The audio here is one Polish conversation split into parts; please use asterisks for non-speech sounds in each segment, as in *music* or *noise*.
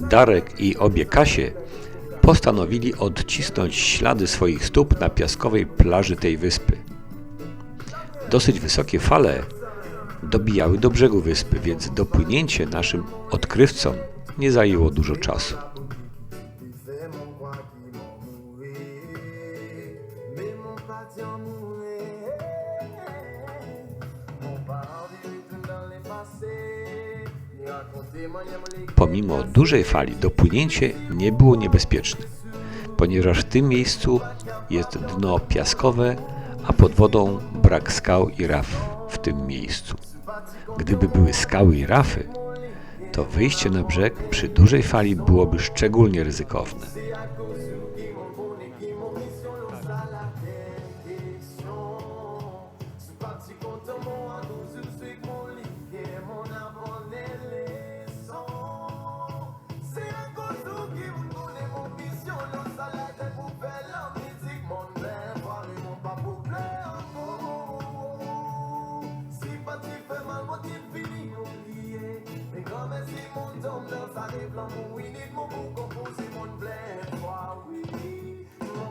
Darek i obie Kasie postanowili odcisnąć ślady swoich stóp na piaskowej plaży tej wyspy. Dosyć wysokie fale dobijały do brzegu wyspy, więc dopłynięcie naszym odkrywcom nie zajęło dużo czasu. Pomimo dużej fali dopłynięcie nie było niebezpieczne, ponieważ w tym miejscu jest dno piaskowe, a pod wodą brak skał i raf w tym miejscu. Gdyby były skały i rafy, to wyjście na brzeg przy dużej fali byłoby szczególnie ryzykowne.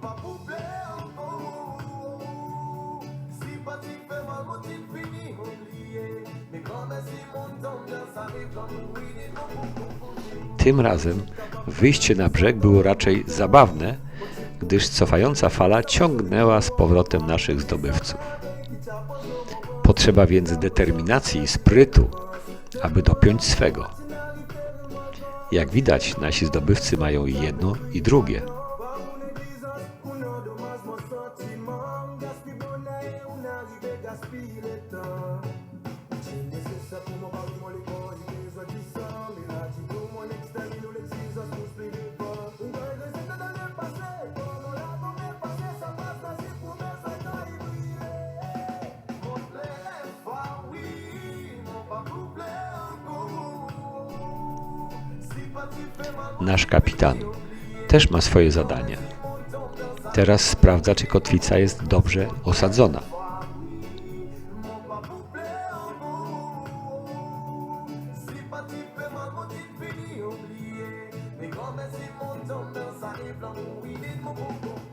Pas pour plaire si fais mal, comme si composer Tym razem wyjście na brzeg było raczej zabawne, gdyż cofająca fala ciągnęła z powrotem naszych zdobywców. Potrzeba więc determinacji i sprytu, aby dopiąć swego. Jak widać, nasi zdobywcy mają i jedno i drugie. Nasz kapitan też ma swoje zadania. Teraz sprawdza, czy kotwica jest dobrze osadzona.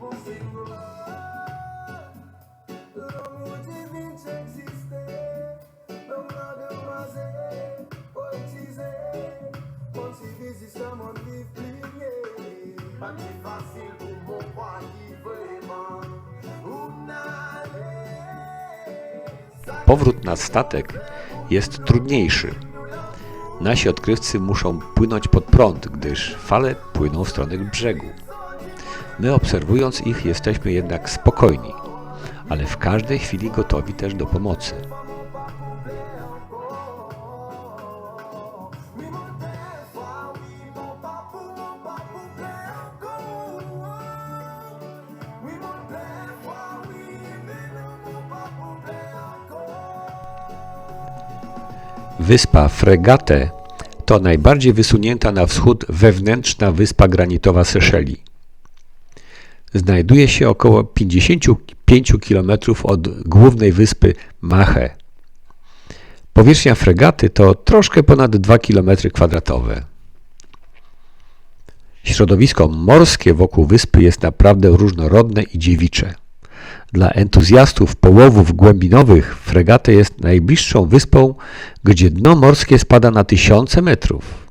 Comme si Powrót na statek jest trudniejszy. Nasi odkrywcy muszą płynąć pod prąd, gdyż fale płyną w stronę brzegu. My obserwując ich jesteśmy jednak spokojni, ale w każdej chwili gotowi też do pomocy. Wyspa Fregate to najbardziej wysunięta na wschód wewnętrzna wyspa granitowa Seszeli. Znajduje się około 55 km od głównej wyspy Mache. Powierzchnia fregaty to troszkę ponad 2 km kwadratowe. Środowisko morskie wokół wyspy jest naprawdę różnorodne i dziewicze. Dla entuzjastów połowów głębinowych fregatę jest najbliższą wyspą, gdzie dno morskie spada na tysiące metrów.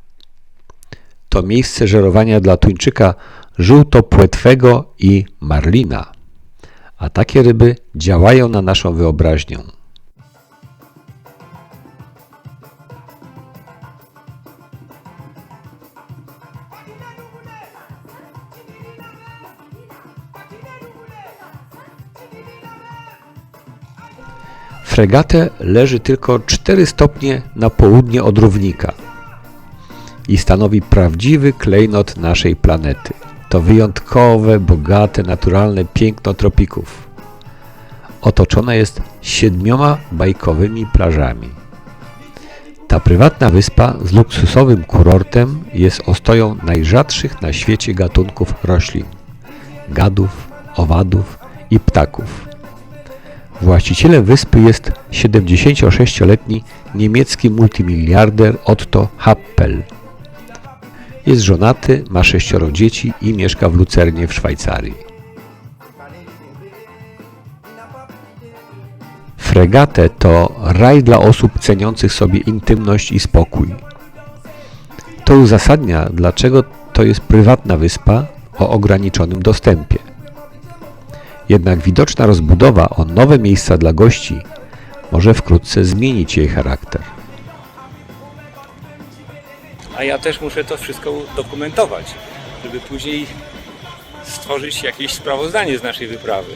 To miejsce żerowania dla tuńczyka żółtopłetwego i marlina. A takie ryby działają na naszą wyobraźnię. Fregatę leży tylko 4 stopnie na południe od równika i stanowi prawdziwy klejnot naszej planety. To wyjątkowe, bogate, naturalne piękno tropików. Otoczone jest siedmioma bajkowymi plażami. Ta prywatna wyspa z luksusowym kurortem jest ostoją najrzadszych na świecie gatunków roślin. gadów, owadów i ptaków. Właścicielem wyspy jest 76-letni niemiecki multimiliarder Otto Happel. Jest żonaty, ma sześcioro dzieci i mieszka w Lucernie w Szwajcarii. Fregatę to raj dla osób ceniących sobie intymność i spokój. To uzasadnia, dlaczego to jest prywatna wyspa o ograniczonym dostępie. Jednak widoczna rozbudowa o nowe miejsca dla gości może wkrótce zmienić jej charakter. A ja też muszę to wszystko dokumentować, żeby później stworzyć jakieś sprawozdanie z naszej wyprawy.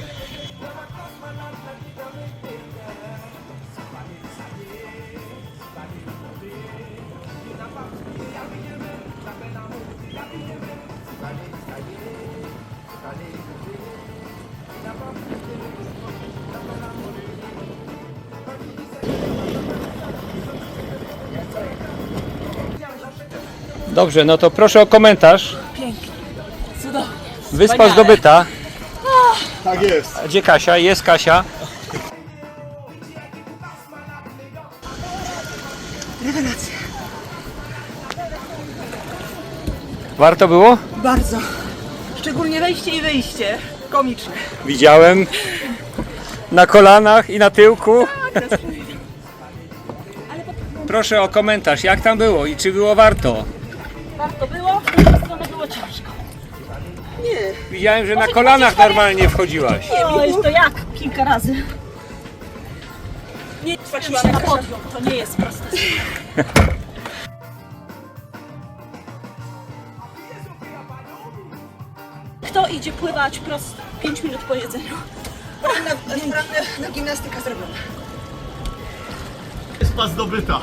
Dobrze, no to proszę o komentarz. Pięknie. Cudownie. Wyspa Wspaniale. zdobyta. Tak jest. A Gdzie Kasia? Jest Kasia. Rewelacja. Warto było? Bardzo. Szczególnie wejście i wyjście. Komiczne. Widziałem. Na kolanach i na tyłku. Proszę o komentarz, jak tam było i czy było warto? Warto było, z drugiej strony było ciężko. Widziałem, że na kolanach normalnie wchodziłaś. Oj, to jak? Kilka razy. Nie patrzyła się na podium, to nie jest proste. *laughs* Kto idzie pływać prosto? 5 minut po jedzeniu. na gimnastyka zrobiona. Wyspa zdobyta.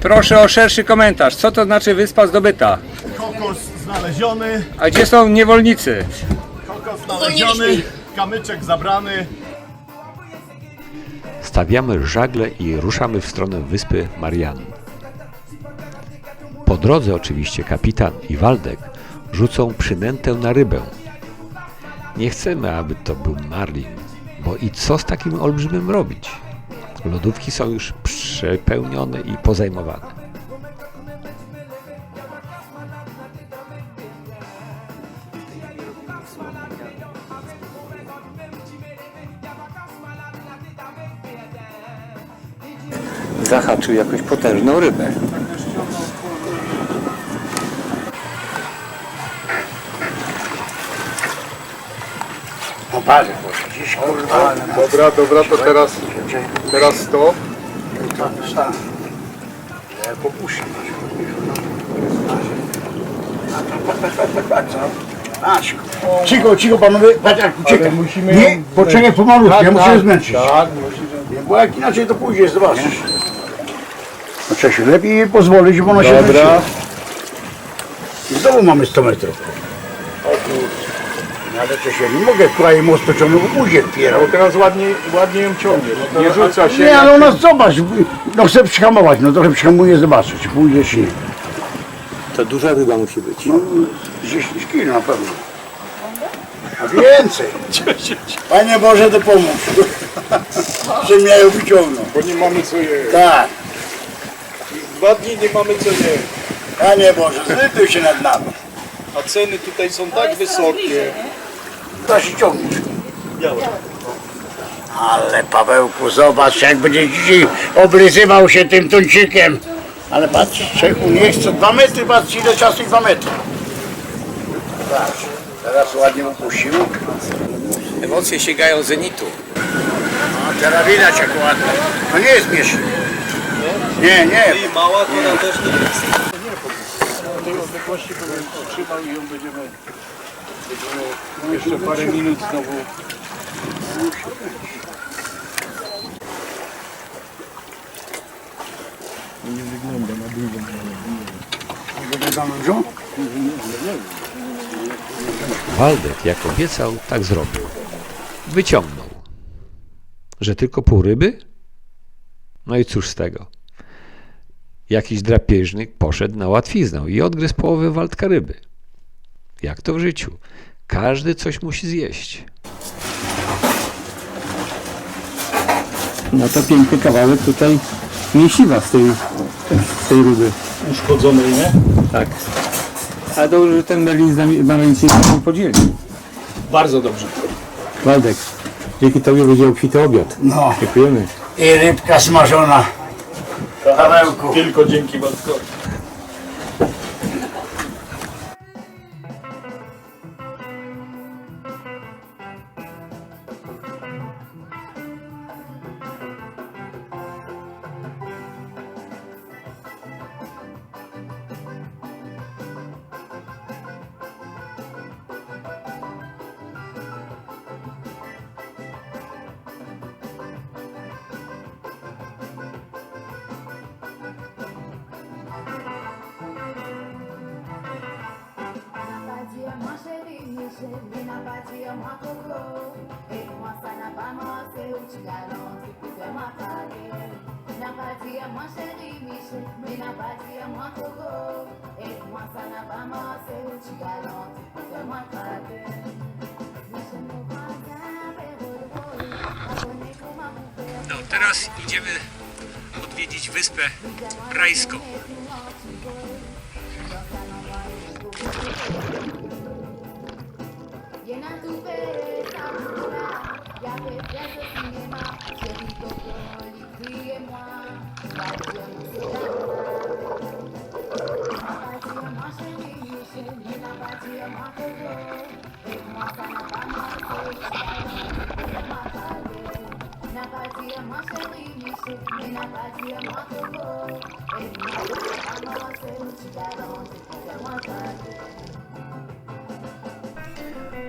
Proszę o szerszy komentarz. Co to znaczy wyspa zdobyta? Kokos znaleziony. A gdzie są niewolnicy? Kokos znaleziony. Kamyczek zabrany. Stawiamy żagle i ruszamy w stronę wyspy Marian. Po drodze oczywiście kapitan i Waldek rzucą przynętę na rybę. Nie chcemy, aby to był marlin, bo i co z takim olbrzymem robić? Lodówki są już przepełnione i pozajmowane. Zahaczył jakąś potężną rybę. Dobra, dobra, to teraz, teraz to. Cicho, cicho panowie, patrz jak ucieka. musimy Nie, ją- poczekaj pomalutku, ja muszę ją zmęczyć. Tak, musimy. Nie, Bo jak inaczej to pójdziesz, zobaczysz. No lepiej jej pozwolić, bo ona się Dobra. I znowu mamy 100 metrów. No ale Czesiu, nie mogę kraje most pociągnął, bo pójdzie wpierał. Bo teraz ładnie, ładnie ją ciągnie. No nie rzuca się. Nie, ale ona zobacz, no chcę przyhamować, no trochę przyhamuję, zobaczę, czy pójdzie, czy nie. To duża ryba musi być. No 10 kilo na pewno. A więcej. Panie Boże, to pomóż. Że mnie ją wyciągnął. Bo nie mamy co jeść. Tak. Dwa dni nie mamy co jeść. Panie Boże, zlituj się nad nami. A ceny tutaj są tak wysokie. To się ciągniesz. Ale Pawełku, zobacz jak będzie dzisiaj obryzywał się tym tuńczykiem. Ale patrz, Czechu nie chce dwa metry, patrz ile czasu i dwa metry. Patrz, teraz ładnie upuścił. Emocje sięgają zenitu. No teraz widać jak ładnie. To nie jest mieszki. Nie, nie. I mała to ona też nie jest. Tej odległości bym trzymał i ją będziemy, będziemy jeszcze parę minut znowu. Waldek, jak obiecał, tak zrobił. Wyciągnął. Że tylko pół ryby? No i cóż z tego? Jakiś drapieżnik poszedł na łatwiznę i odgryzł połowę Waldka ryby. Jak to w życiu? Każdy coś musi zjeść. No to piękny kawałek tutaj mięsiwa z tej, z tej rudy. Uszkodzonej, nie? Tak. A dobrze, że ten Merlin z nami Merlin się z nami podzieli. Bardzo dobrze. Waldek, dzięki Tobie będzie obfity obiad. No Dziękujemy. i rybka smażona. Pawełku. Tylko dzięki Waldkowi. Ninapatia makoko Ekwa sana pamose, uchigalon, tikute makage Napatia mancherise, ninapatia makoko Ekwa sana pamose, uchigalon, tikute makage No, teraz idziemy odwiedzić wyspę Rajską. tu wyryta, ja wy, ja nie.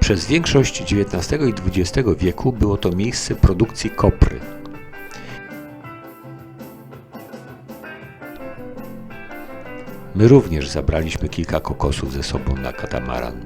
Przez większość XIX i XX wieku było to miejsce produkcji kopry. My również zabraliśmy kilka kokosów ze sobą na katamaran.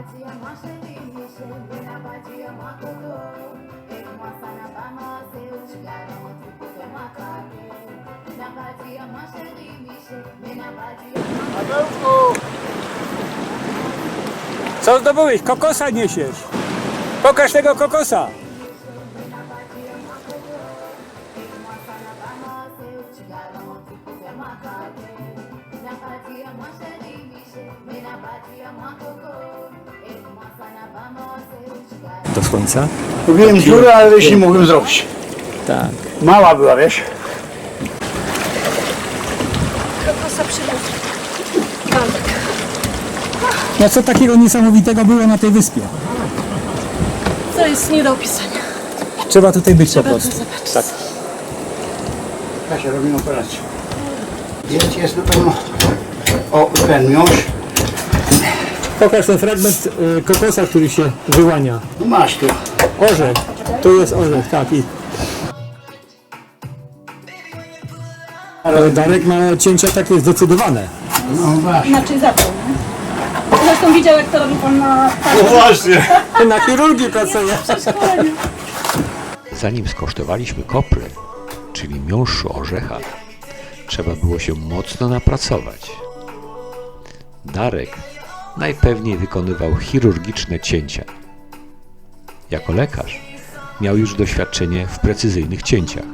Napatia moi chérie, chérie, napatia moi coco. Et moi ça n'a ou tu galantes, tu pouvais m'accader. Napatia moi chérie, chérie, napatia Pawełku! Co zdobyłeś? Kokosa niesiesz. Pokaż tego kokosa. Słońca? Mówiłem dziurę, ale już nie mogłem zrobić. Tak. Mała była, wiesz? No co takiego niesamowitego było na tej wyspie? To jest nie do opisania. Trzeba tutaj być po prostu. Tak. Kasia, robimy operację. Jest, jest na pewno. O, ten miąższ. Pokaż ten fragment y, kokosa, który się wyłania. No masz tu. Orzech. Tu jest orzech, tak. I... Ale Darek ma cięcia takie zdecydowane. No właśnie. Inaczej zabrał, nie? Zresztą widział, jak to robi pan na No właśnie. *laughs* Na chirurgii pracuje. Zanim skosztowaliśmy kopry, czyli miąższu orzecha, trzeba było się mocno napracować. Darek najpewniej wykonywał chirurgiczne cięcia. Jako lekarz miał już doświadczenie w precyzyjnych cięciach.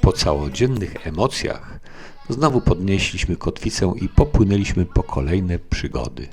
Po całodziennych emocjach znowu podnieśliśmy kotwicę i popłynęliśmy po kolejne przygody.